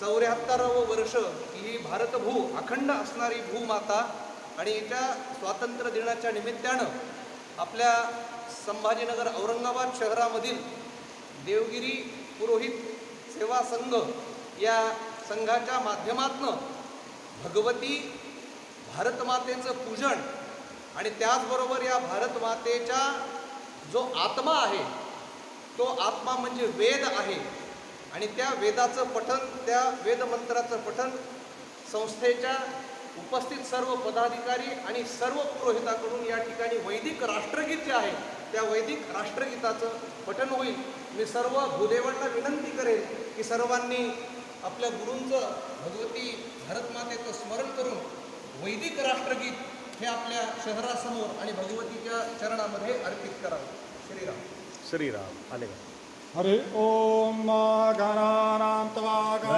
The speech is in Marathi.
चौऱ्याहत्तरावं वर्ष ही भारतभू अखंड असणारी भूमाता आणि याच्या स्वातंत्र्य दिनाच्या निमित्तानं आपल्या संभाजीनगर औरंगाबाद शहरामधील देवगिरी पुरोहित सेवा संघ या संघाच्या माध्यमातनं भगवती भारतमातेचं पूजन आणि त्याचबरोबर या भारतमातेच्या जो आत्मा आहे तो आत्मा म्हणजे वेद आहे. आणि त्या वेदाचं पठण त्या वेदमंत्राचं पठण संस्थेच्या उपस्थित सर्व पदाधिकारी आणि सर्व पुरोहिताकडून या ठिकाणी वैदिक राष्ट्रगीत जे आहे त्या वैदिक राष्ट्रगीताचं पठण होईल. मी सर्व भूदेवांना विनंती करेन की सर्वांनी आपल्या गुरूंचं भगवती भारतमातेचं स्मरण करून वैदिक राष्ट्रगीत हे आपल्या शहरासमोर आणि भगवतीच्या चरणामध्ये अर्पित करावं. श्रीराम. श्रीराम. आले हरि ओम あが